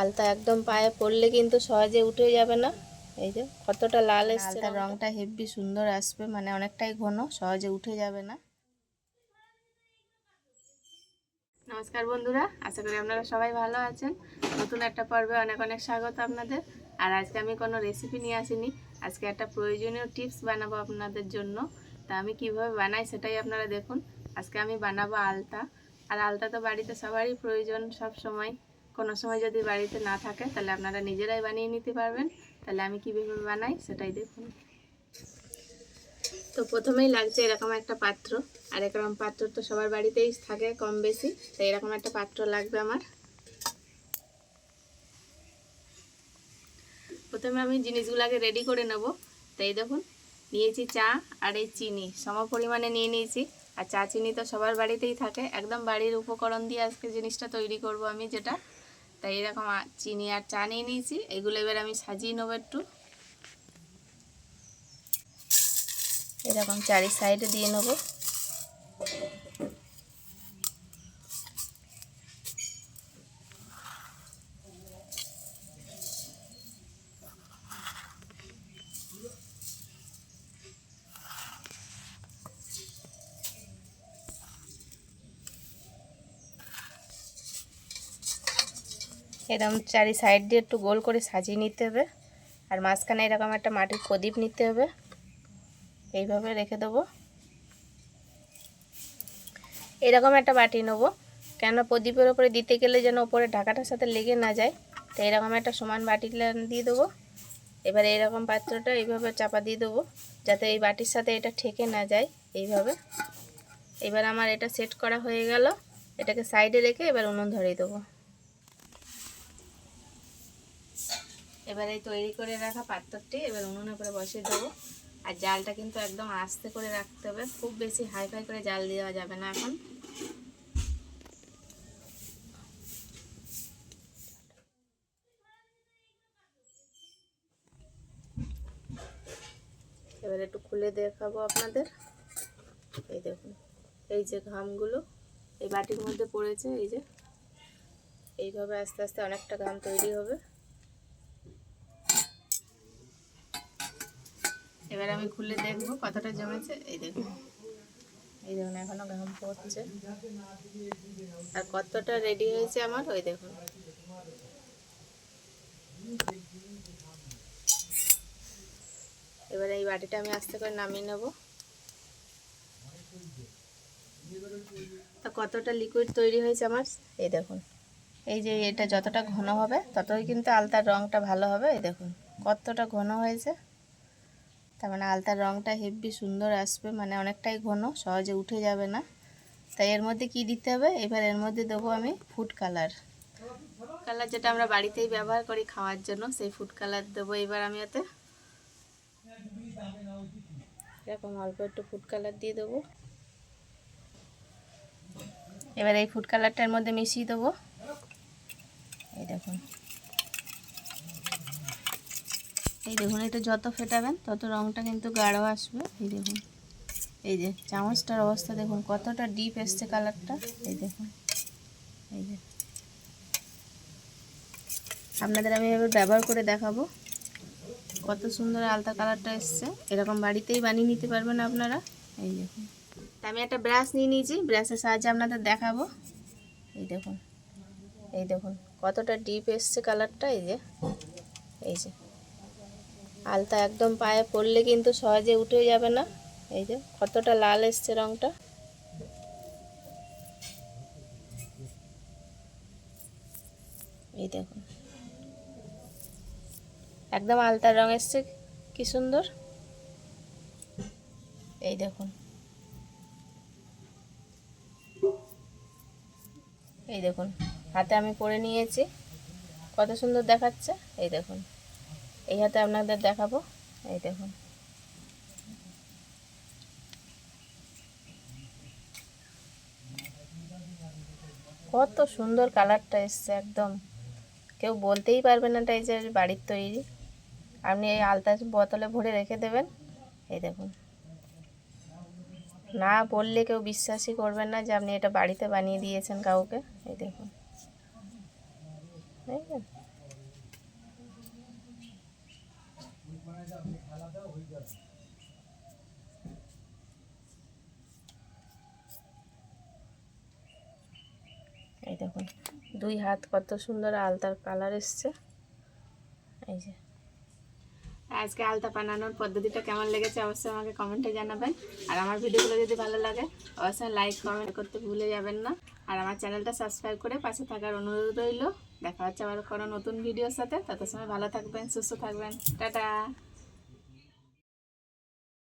আলতা একদম পায়ে পড়লে কিন্তু সহজে উঠে যাবে না। এই যে কতটা লাল এসছে রংটা হেভি সুন্দর আসবে মানে অনেকটাই ঘন সহজে উঠে যাবে না। নমস্কার বন্ধুরা আশা করি আপনারা সবাই ভালো আছেন। নতুন একটা পর্বে অনেক অনেক স্বাগত আপনাদের। আর আজকে আমি কোনো রেসিপি নিয়ে আসিনি। আজকে একটা প্রয়োজনীয় টিপস বানাবো আপনাদের জন্য। তা আমি কীভাবে বানাই সেটাই আপনারা দেখুন। আজকে আমি বানাবো আলতা। আর আলতা তো বাড়িতে সবারই প্রয়োজন সব সময়। কোনো সময় যদি বাড়িতে না থাকে, তাহলে আপনারা নিজেরাই বানিয়ে নিতে পারবেন। তাহলে আমি কীভাবে বানাই সেটাই দেখুন। তো প্রথমেই লাগছে এরকম একটা পাত্র, আর এরকম পাত্র তো সবার বাড়িতেই থাকে কম বেশি তো এরকম একটা পাত্র লাগবে আমার। প্রথমে আমি জিনিসগুলোকে রেডি করে নেব। তাই দেখুন, নিয়েছি চা আর এই চিনি, সম পরিমাণে নিয়ে নিয়েছি। আর চা, চিনি তো সবার বাড়িতেই থাকে। একদম বাড়ির উপকরণ দিয়ে আজকে জিনিসটা তৈরি করব আমি যেটা। তাই এরকম চিনি আর চা নিয়ে নিয়েছি। এগুলো এবার আমি সাজিয়ে নেব একটু। এরকম চারি সাইডে দিয়ে নেব। এরকম চারি সাইড দিয়ে একটু গোল করে সাজিয়ে নিতে হবে। আর মাঝখানে এরকম একটা মাটির প্রদীপ নিতে হবে। এইভাবে রেখে দেবো। এরকম একটা বাটি নেব। কেন প্রদীপের ওপরে দিতে গেলে যেন ওপরে ঢাকাটার সাথে লেগে না যায়। তো এরকম একটা সমান বাটি দিয়ে দেবো। এবার এরকম পাত্রটা এইভাবে চাপা দিয়ে দেবো, যাতে এই বাটির সাথে এটা ঠেকে না যায় এইভাবে। এবার আমার এটা সেট করা হয়ে গেল। এটাকে সাইডে রেখে এবার উনুন ধরিয়ে দেবো। এবার এই তৈরি করে রাখা পাত্রটি, এবার উনুনে করে বসিয়ে দেবো। আর জালটা কিন্তু একদম আস্তে করে রাখতে হবে। খুব বেশি হাই ফাই করে জাল দেওয়া যাবে না এখন। এবার একটু খুলে দেখাবো আপনাদের। এই দেখুন, এই যে ঘামগুলো, এই বাটির মধ্যে পড়েছে, এই যে। এইভাবে আস্তে আস্তে অনেকটা ঘাম তৈরি হবে। এবার আমি খুলে দেখব কতটা জমেছে। এই দেখুন। এই দেখুন, এখনও ঘাম পড়ছে। আর কতটা রেডি হয়েছে আমার, ওই দেখুন। এবার এই বাটিটা আমি আস্তে করে নামিয়ে নেব। তা কতটা লিকুইড তৈরি হয়েছে আমার, এই দেখুন। এই যে এটা যতটা ঘন হবে, ততই কিন্তু আলতার রঙটা ভালো হবে, এই দেখুন। কতটা ঘন হয়েছে। তার মানে আলতার রঙটা হেভি সুন্দর আসবে মানে অনেকটাই ঘন, সহজে উঠে যাবে না। তাই এর মধ্যে কি দিতে হবে? এবার এর মধ্যে দেবো আমি ফুড কালার কালার যেটা আমরা বাড়িতেই ব্যবহার করি খাওয়ার জন্য, সেই ফুড কালার দেবো এবার আমি ওতে। এরকম অল্প একটু ফুড কালার দিয়ে দেবো। এবার এই ফুড কালারটার মধ্যে মিশিয়ে দেবো। এই দেখুন। এই দেখুন এটা যত ফেটাবেন, তত রঙটা কিন্তু গাঢ় আসবে। এই দেখুন, এই যে চামচটার অবস্থা দেখুন, কতটা ডিপ এসছে কালারটা এই দেখুন, এই যে। আপনাদের আমি এবার ব্যবহার করে দেখাবো, কত সুন্দর আলতা কালারটা এসছে। এরকম বাড়িতেই বানিয়ে নিতে পারবেন আপনারা। এই দেখুন, তা আমি একটা ব্রাশ নিয়ে নিয়েছি ব্রাশের সাহায্যে আপনাদের দেখাবো। এই দেখুন এই দেখুন, কতটা ডিপ এসছে কালারটা এই যে এই যে। আলতা একদম পায়ে পড়লে কিন্তু সহজে উঠে যাবে না। এই যে, কতটা লাল এসছে রংটা। এই দেখুন। একদম আলতার রং এসছে, কি সুন্দর। এই দেখুন। এই দেখুন, হাতে আমি পরে নিয়েছি। কত সুন্দর দেখাচ্ছে। এই দেখুন। এই হাতে আপনাদের দেখাবো। এই দেখুন। কত সুন্দর কালারটা এসছে একদম। কেউ বলতেই পারবে না এটা এই যে বাড়ির তৈরি। আপনি এই আলতা বোতলে ভরে রেখে দেবেন। এই দেখুন। না বললে কেউ বিশ্বাসই করবেন না যে আপনি এটা বাড়িতে বানিয়ে দিয়েছেন কাউকে। এই দেখুন। এই দেখুন, দুই হাত কত সুন্দর আলতার কালার এসছে। এই যে। আজকে আলতা বানানোর পদ্ধতিটা কেমন লেগেছে অবশ্যই আমাকে কমেন্টে জানাবেন। আর আমার ভিডিওগুলো যদি ভালো লাগে, অবশ্যই লাইক কমেন্ট করতে ভুলে যাবেন না। আর আমার চ্যানেলটা সাবস্ক্রাইব করে পাশে থাকার অনুরোধ রইল। দেখা হচ্ছে আবার কোনো নতুন ভিডিওর সাথে। তত সময় ভালো থাকবেন, সুস্থ থাকবেন। টাটা!